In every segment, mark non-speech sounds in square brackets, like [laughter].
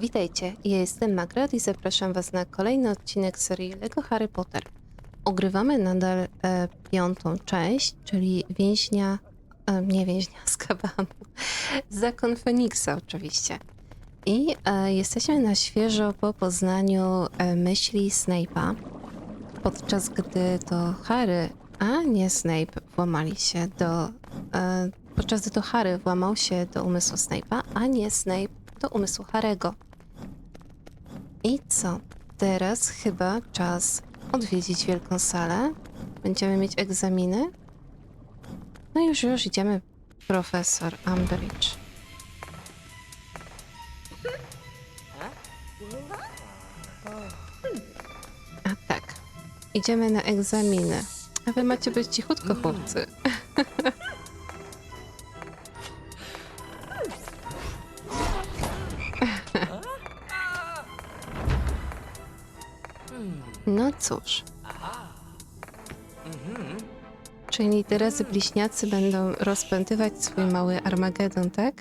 Witajcie, ja jestem Magrat i zapraszam Was na kolejny odcinek serii LEGO Harry Potter. Ogrywamy nadal e, piątą część, czyli więźnia, e, nie więźnia z kabanu, [laughs] zakon Feniksa oczywiście. I e, jesteśmy na świeżo po poznaniu e, myśli Snape'a, podczas gdy to Harry, a nie Snape, włamali się do... E, podczas gdy to Harry włamał się do umysłu Snape'a, a nie Snape do umysłu Harego. I co? Teraz chyba czas odwiedzić wielką salę. Będziemy mieć egzaminy. No już, już idziemy, profesor Umbridge. A tak, idziemy na egzaminy. A wy macie być cichutko, chłopcy. [laughs] cóż. Czyli teraz bliźniacy będą rozpętywać swój mały Armagedon, tak?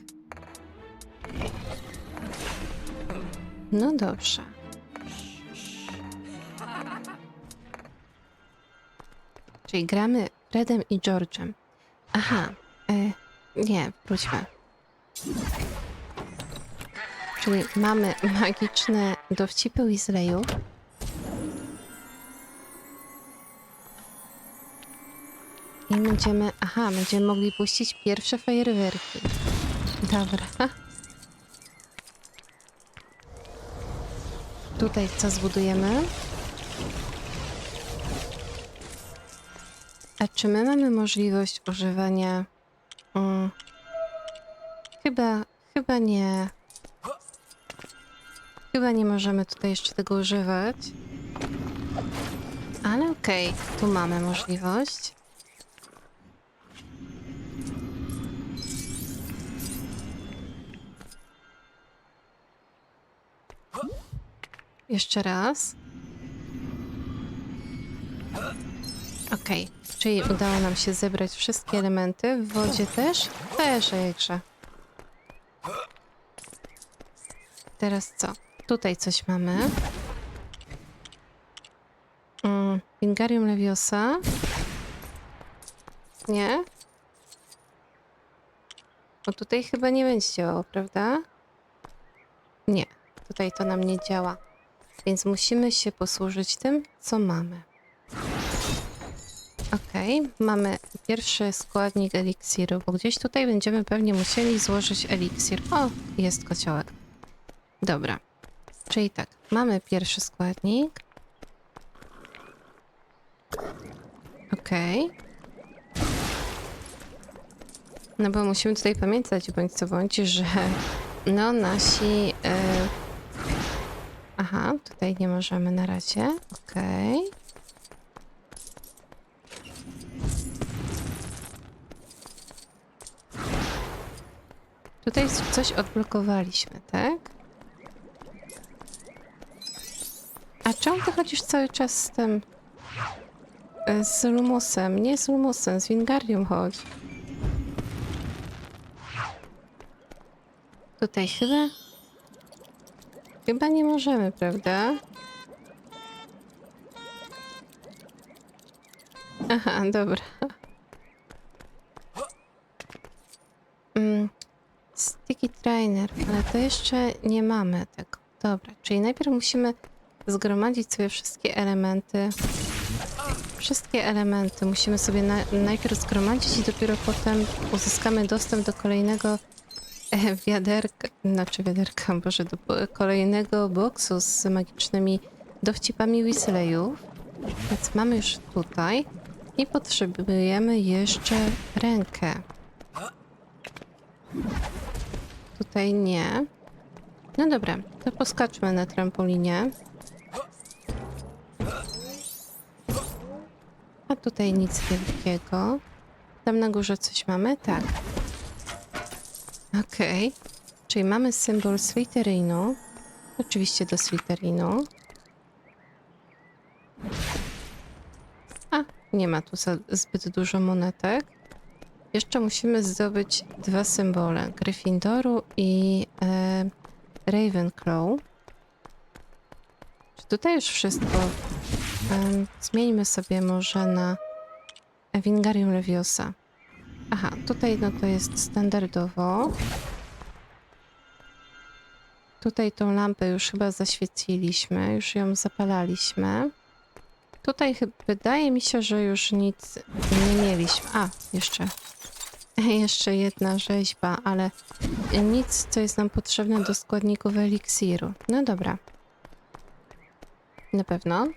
No dobrze. Czyli gramy Redem i George'em. Aha, e, nie, wróćmy. Czyli mamy magiczne dowcipy Weasleyów. I będziemy, aha, będziemy mogli puścić pierwsze fajerwerki. Dobra. [laughs] Tutaj co zbudujemy? A czy my mamy możliwość używania... Mm, chyba, chyba nie. Chyba nie możemy tutaj jeszcze tego używać. Ale okej, tu mamy możliwość. Jeszcze raz. Okej, czyli udało nam się zebrać wszystkie elementy. W wodzie też? Też, jakże. Teraz co? Tutaj coś mamy. Mm, Wingarium Leviosa. Nie? Bo tutaj chyba nie będzie działało, prawda? Nie, tutaj to nam nie działa. Więc musimy się posłużyć tym, co mamy. Okej, mamy pierwszy składnik eliksiru, bo gdzieś tutaj będziemy pewnie musieli złożyć eliksir. O, jest kociołek. Dobra, czyli tak, mamy pierwszy składnik. Okej. No bo musimy tutaj pamiętać, bądź co bądź, że no nasi... Aha, tutaj nie możemy na razie. Okej. Tutaj coś odblokowaliśmy, tak? A czemu ty chodzisz cały czas z tym... e, Z Lumusem? Nie z Lumusem, z Wingardium chodź. Tutaj chyba... Chyba nie możemy, prawda? Aha, dobra. Mm, sticky trainer, ale to jeszcze nie mamy tego. Dobra, czyli najpierw musimy zgromadzić sobie wszystkie elementy. Wszystkie elementy musimy sobie na, najpierw zgromadzić i dopiero potem uzyskamy dostęp do kolejnego [laughs] wiaderka, znaczy wiaderka, [laughs] boże, do kolejnego boksu z magicznymi dowcipami Weasleyów. Więc mamy już tutaj i potrzebujemy jeszcze rękę. Tutaj nie. No dobra, to poskaczmy na trampolinie. A tutaj nic wielkiego. Tam na górze coś mamy? Tak. Okej. Czyli mamy symbol Slytherinu. Oczywiście do Slytherinu. A, nie ma tu za, zbyt dużo monetek. Jeszcze musimy zdobyć dwa symbole. Gryffindoru i e, Ravenclaw. Czy tutaj już wszystko? Em, zmieńmy sobie może na Wingarium Leviosa. Aha, tutaj no to jest standardowo. Tutaj tą lampę już chyba zaświeciliśmy, już ją zapalaliśmy. Tutaj wydaje mi się, że już nic nie mieliśmy. A, jeszcze. [laughs] Jeszcze jedna rzeźba, ale nic, co jest nam potrzebne do składników eliksiru. No dobra. Na pewno.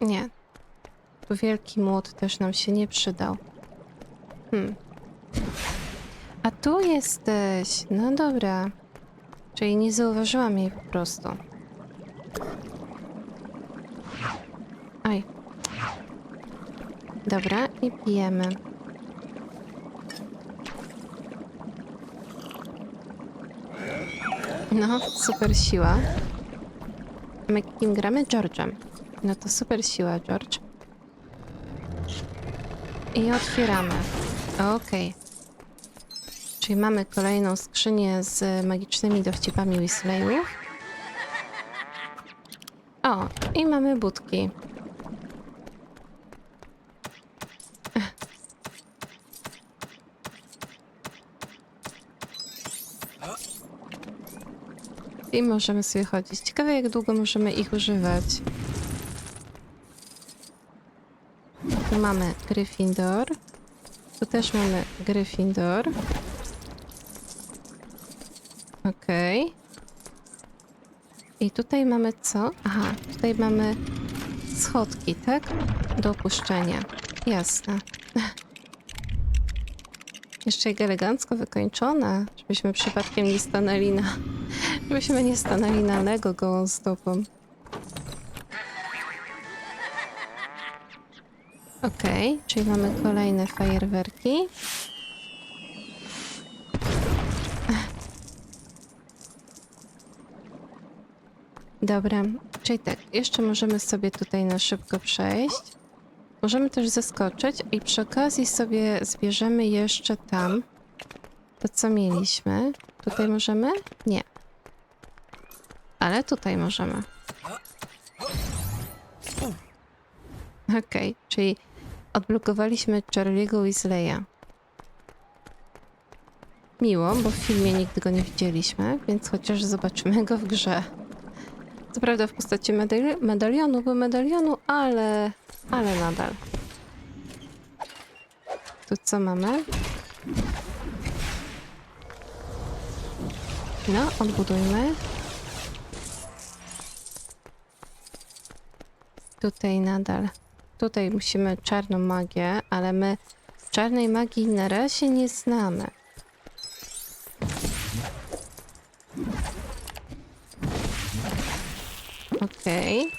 Nie. Tu wielki młot też nam się nie przydał. Hmm. A tu jesteś. No dobra. Czyli nie zauważyłam jej po prostu. Aj. Dobra, i pijemy. No, super siła. My kim gramy? George'em. No to super siła, George. I otwieramy. Okej. Czyli mamy kolejną skrzynię z magicznymi dowcipami Weasleyów. O, i mamy budki. I możemy sobie chodzić. Ciekawe, jak długo możemy ich używać. Tu mamy Gryffindor. Tu też mamy Gryffindor. Okej. I tutaj mamy co? Aha, tutaj mamy schodki, tak? Do opuszczenia. Jasne. [laughs] Jeszcze jak elegancko wykończone, żebyśmy przypadkiem nie stanęli na... Żebyśmy nie stanęli na Lego gołą stopą. Okej, czyli mamy kolejne fajerwerki. Dobra, czyli tak, jeszcze możemy sobie tutaj na szybko przejść. Możemy też zeskoczyć i przy okazji sobie zbierzemy jeszcze tam to, co mieliśmy. Tutaj możemy? Nie. Ale tutaj możemy. Okej, czyli odblokowaliśmy Charlie'ego Weasleya. Miło, bo w filmie nigdy go nie widzieliśmy, więc chociaż zobaczymy go w grze. Co prawda w postaci medali medalionu, bo medalionu, ale, ale nadal. Tu co mamy? No, odbudujmy. Tutaj nadal. Tutaj musimy czarną magię, ale my czarnej magii na razie nie znamy. Okej.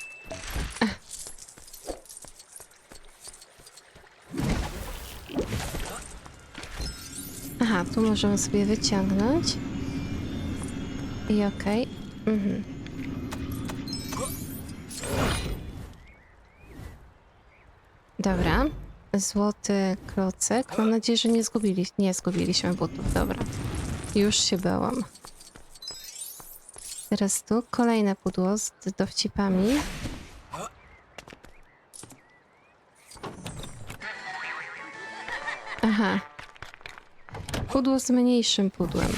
Aha, tu możemy sobie wyciągnąć. I okej. Mhm. Dobra. Złoty klocek. Mam nadzieję, że nie zgubiliśmy. Nie zgubiliśmy butów. Dobra. Już się bałam. Teraz tu kolejne pudło z dowcipami. Aha. Pudło z mniejszym pudłem.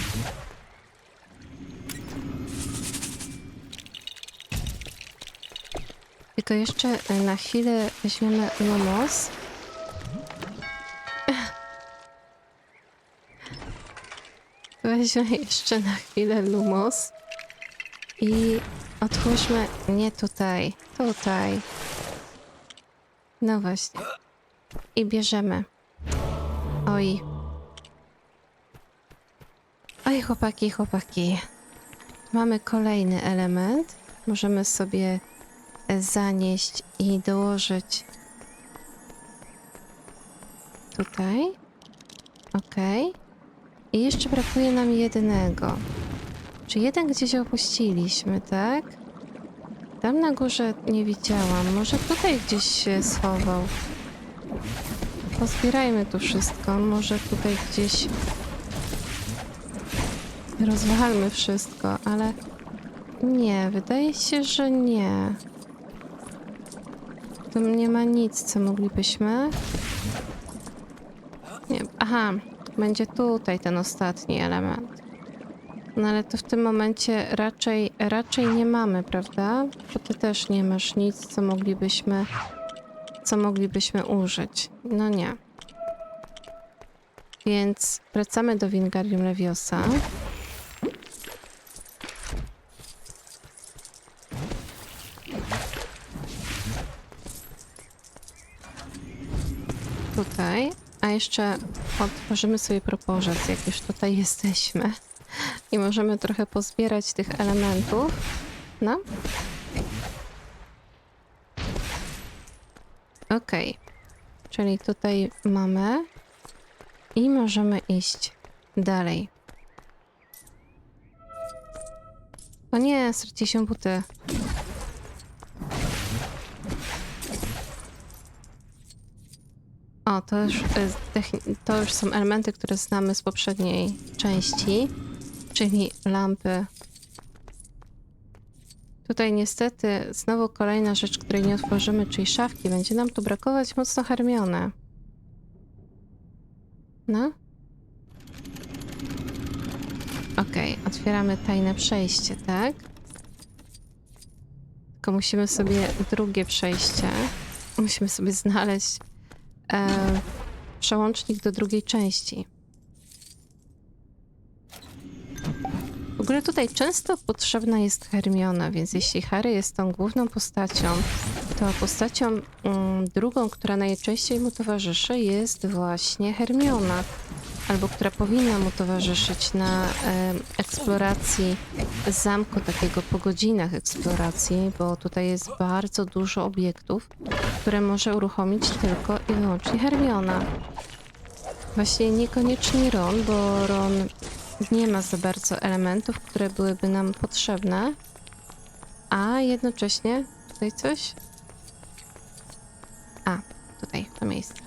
Tylko jeszcze na chwilę weźmiemy Lumos. [laughs] Weźmy jeszcze na chwilę Lumos. I otwórzmy nie tutaj, tutaj. No właśnie. I bierzemy. Oj. Oj, chłopaki, chłopaki. Mamy kolejny element. Możemy sobie zanieść i dołożyć tutaj. Ok. I jeszcze brakuje nam jednego. Czy jeden gdzieś opuściliśmy, tak? Tam na górze nie widziałam. Może tutaj gdzieś się schował. Pozbierajmy tu wszystko. Może tutaj gdzieś rozwalmy wszystko, ale nie, wydaje się, że nie. Nie ma nic, co moglibyśmy. Nie, aha, będzie tutaj ten ostatni element. No ale to w tym momencie raczej, raczej nie mamy, prawda? Bo ty też nie masz nic, co moglibyśmy, co moglibyśmy użyć. No nie. Więc wracamy do Wingarium Leviosa. Tutaj. A jeszcze otworzymy sobie proporzec, jak już tutaj jesteśmy. I możemy trochę pozbierać tych elementów. No. Okej. Czyli tutaj mamy. I możemy iść dalej. O nie, straci się buty. O, to już, techni- to już są elementy, które znamy z poprzedniej części, czyli lampy. Tutaj niestety znowu kolejna rzecz, której nie otworzymy, czyli szafki. Będzie nam tu brakować mocno Hermione. No. Okej, otwieramy tajne przejście, tak? Tylko musimy sobie drugie przejście. Musimy sobie znaleźć e, przełącznik do drugiej części. W ogóle tutaj często potrzebna jest Hermiona, więc jeśli Harry jest tą główną postacią, to postacią mm, drugą, która najczęściej mu towarzyszy, jest właśnie Hermiona. Albo która powinna mu towarzyszyć na eksploracji zamku, takiego po godzinach eksploracji, bo tutaj jest bardzo dużo obiektów, które może uruchomić tylko i wyłącznie Hermiona. Właśnie niekoniecznie Ron, bo Ron nie ma za bardzo elementów, które byłyby nam potrzebne, a jednocześnie tutaj coś. A, tutaj, to miejsce.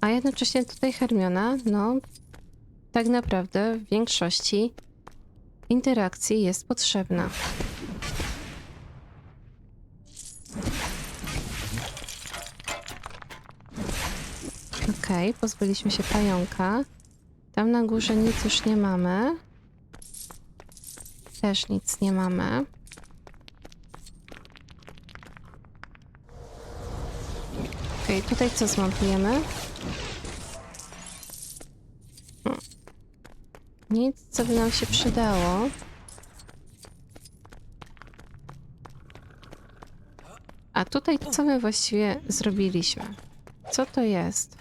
A jednocześnie tutaj Hermiona, no, tak naprawdę w większości interakcji jest potrzebna. Okej, pozbyliśmy się pająka. Tam na górze nic już nie mamy. Też nic nie mamy. Okej, tutaj co zmontujemy? Nic, co by nam się przydało. A tutaj co my właściwie zrobiliśmy? Co to jest?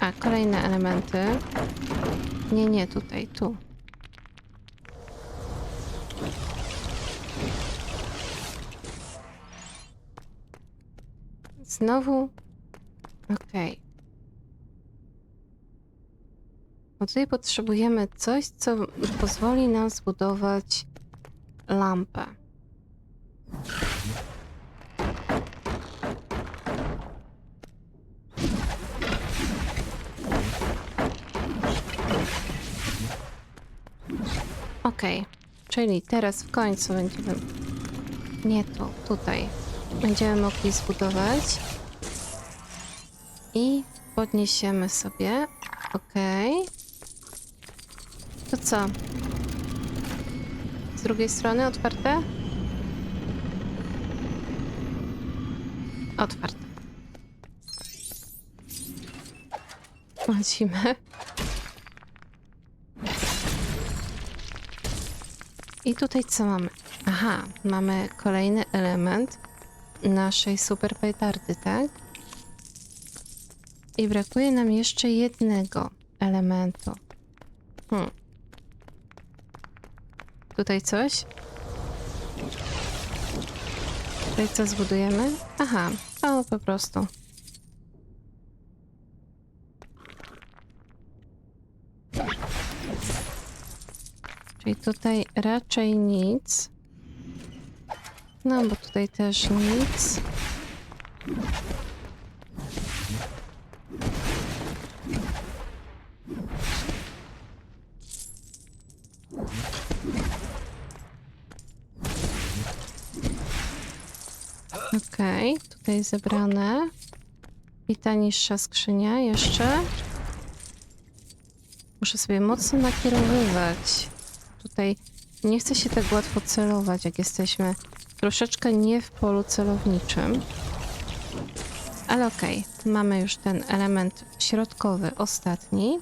A, kolejne elementy. Nie, nie, tutaj, tu. Znowu. Okej. Bo tutaj potrzebujemy coś, co pozwoli nam zbudować lampę. Okej, czyli teraz w końcu będziemy. Nie tu, tutaj. Będziemy mogli zbudować. I podniesiemy sobie. Okej. To co? Z drugiej strony otwarte? Otwarte. Lecimy. I tutaj co mamy? Aha, mamy kolejny element naszej super petardy, tak? I brakuje nam jeszcze jednego elementu. Hmm. Tutaj coś? Tutaj co zbudujemy? Aha, o po prostu. Czyli tutaj raczej nic. No, bo tutaj też nic. Okej, tutaj zebrane. I ta niższa skrzynia jeszcze. Muszę sobie mocno nakierowywać. Tutaj nie chce się tak łatwo celować, jak jesteśmy troszeczkę nie w polu celowniczym. Ale okej, mamy już ten element środkowy, ostatni.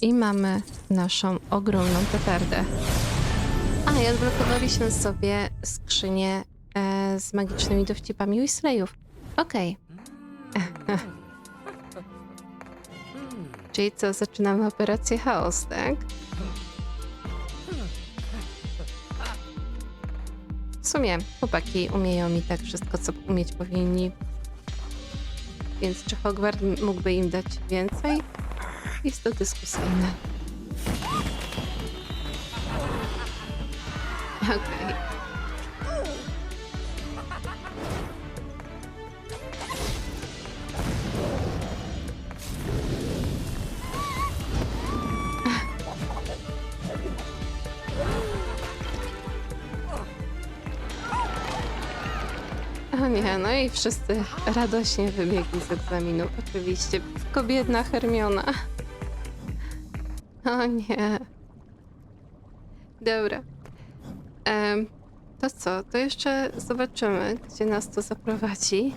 I mamy naszą ogromną petardę. A, i odblokowaliśmy sobie skrzynię e, z magicznymi dowcipami Weasleyów. Okej. Czyli co, zaczynamy operację chaos, tak? W sumie chłopaki umieją mi tak wszystko, co umieć powinni. Więc czy Hogwart mógłby im dać więcej? Jest to dyskusyjne. Okej. O [laughs] nie, no i wszyscy radośnie wybiegli z egzaminu. Oczywiście, tylko biedna Hermiona. [laughs] O nie. Dobra. Em, to co? To jeszcze zobaczymy, gdzie nas to zaprowadzi.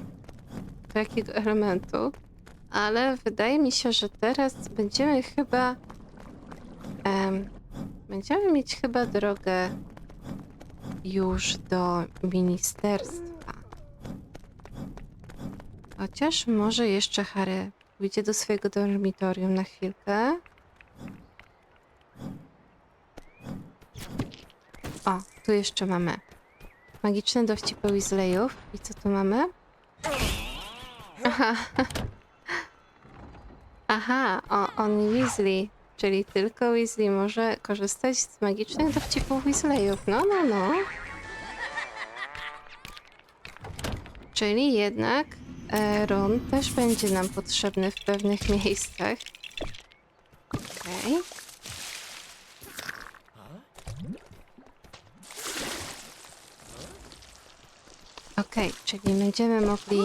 Do jakiego elementu. Ale wydaje mi się, że teraz będziemy chyba. em, będziemy mieć chyba drogę już do ministerstwa. Chociaż może jeszcze Harry pójdzie do swojego dormitorium na chwilkę. O, tu jeszcze mamy magiczne dowcipy Weasleyów. I co tu mamy? Aha. [laughs] Aha, o, on Weasley. Czyli tylko Weasley może korzystać z magicznych dowcipów Weasleyów. No, no, no. Czyli jednak Ron też będzie nam potrzebny w pewnych miejscach. Okej. Okej, czyli będziemy mogli...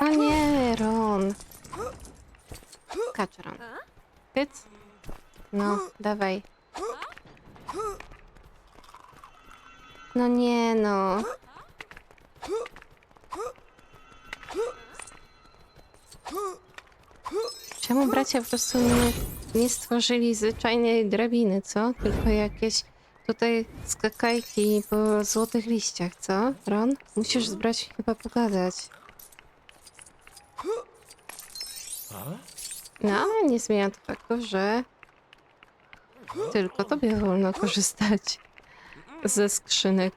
O nie, Ron. Skacz, Ron. Pyc. No, dawaj. No nie, no. Czemu bracia po prostu nie, nie stworzyli zwyczajnej drabiny, co? Tylko jakieś tutaj skakajki po złotych liściach, co? Ron? Musisz z braćmi chyba pogadać. No, nie zmienia to faktu, że tylko tobie wolno korzystać ze skrzynek.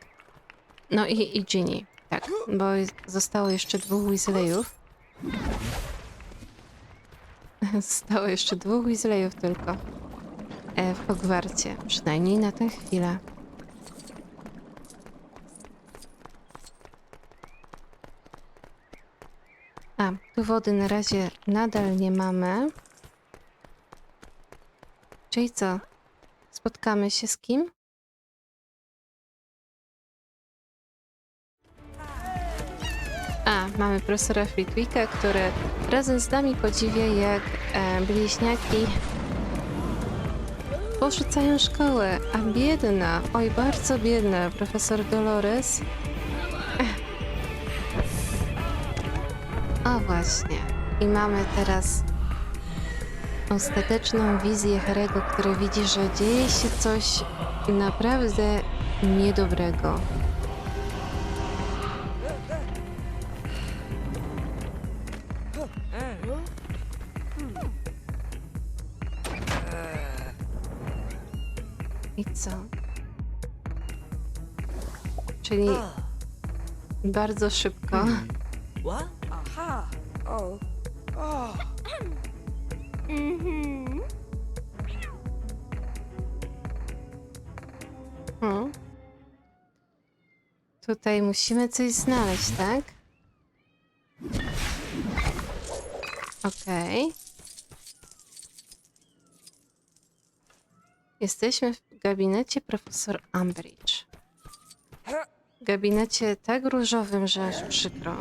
No i, i Ginny, tak, bo zostało jeszcze dwóch Weasleyów. [laughs] Zostało jeszcze dwóch Weasleyów tylko e, w Hogwarcie, przynajmniej na tę chwilę. A, tu wody na razie nadal nie mamy. Czyli co? Spotkamy się z kim? A, mamy profesora Flitwicka, który razem z nami podziwia, jak e, bliźniaki porzucają szkołę. A biedna, oj bardzo biedna, profesor Dolores. [laughs] O właśnie. I mamy teraz ostateczną wizję Harego, który widzi, że dzieje się coś naprawdę niedobrego. Bardzo szybko. What? Aha. Hmm. Tutaj musimy coś znaleźć, tak? Okej. Jesteśmy w gabinecie profesor Umbridge. Gabinecie tak różowym, że aż przykro.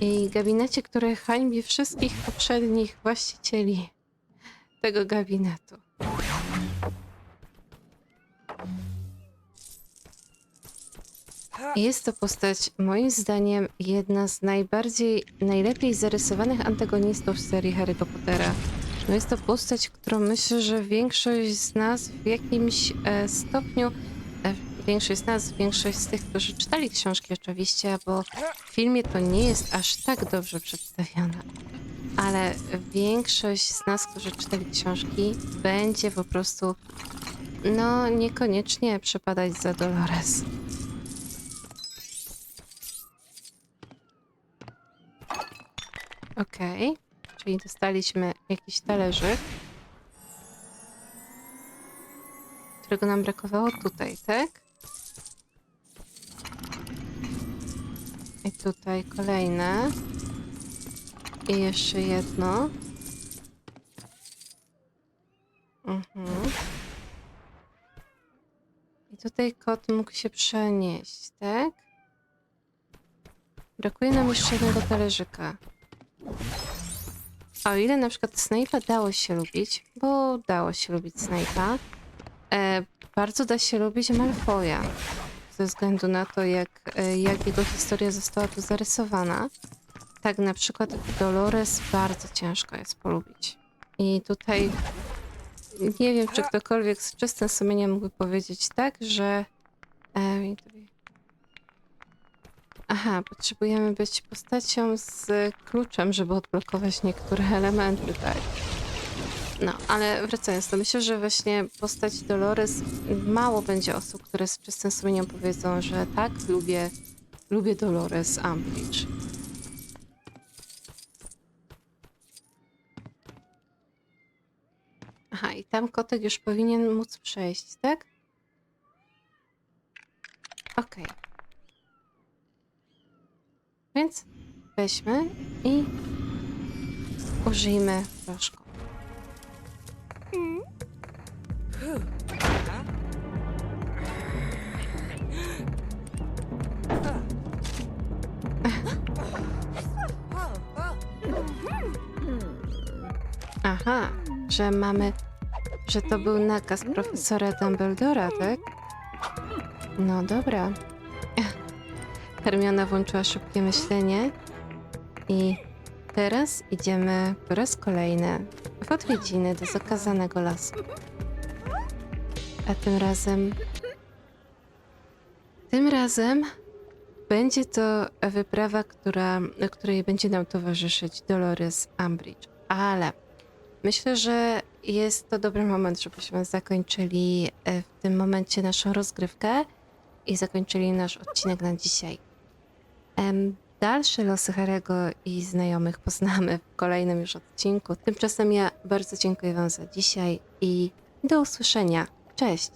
I gabinecie, który hańbi wszystkich poprzednich właścicieli tego gabinetu. Jest to postać, moim zdaniem, jedna z najbardziej, najlepiej zarysowanych antagonistów z serii Harry Pottera. No jest to postać, którą myślę, że większość z nas w jakimś e, stopniu, większość z nas, większość z tych, którzy czytali książki oczywiście, bo w filmie to nie jest aż tak dobrze przedstawione. Ale większość z nas, którzy czytali książki, będzie po prostu, no niekoniecznie przepadać za Dolores. Okej, czyli dostaliśmy jakiś talerzyk, którego nam brakowało tutaj, tak? I tutaj kolejne. I jeszcze jedno. Mhm. I tutaj kot mógł się przenieść, tak? Brakuje nam jeszcze jednego talerzyka. O ile na przykład Snape'a dało się lubić, bo dało się lubić Snape'a, e, bardzo da się lubić Malfoya. Ze względu na to, jak, e, jak jego historia została tu zarysowana. Tak na przykład Dolores bardzo ciężko jest polubić. I tutaj nie wiem, czy ktokolwiek z czystym sumieniem mógłby powiedzieć tak, że... E, Aha, potrzebujemy być postacią z kluczem, żeby odblokować niektóre elementy, tak. No, ale wracając, to myślę, że właśnie postać Dolores, mało będzie osób, które z czystym sumieniem powiedzą, że tak, lubię, lubię Dolores Umbridge. Aha, i tam kotek już powinien móc przejść, tak? Okej. Więc weźmy i użyjmy proszku. Aha, że mamy, że to był nakaz profesora Dumbledora, tak? No dobra. Hermiona włączyła szybkie myślenie i teraz idziemy po raz kolejny w odwiedziny do zakazanego lasu. A tym razem... Tym razem będzie to wyprawa, która, której będzie nam towarzyszyć Dolores Umbridge. Ale myślę, że jest to dobry moment, żebyśmy zakończyli e, w tym momencie naszą rozgrywkę i zakończyli nasz odcinek na dzisiaj. Dalsze losy Harego i znajomych poznamy w kolejnym już odcinku. Tymczasem ja bardzo dziękuję Wam za dzisiaj i do usłyszenia. Cześć!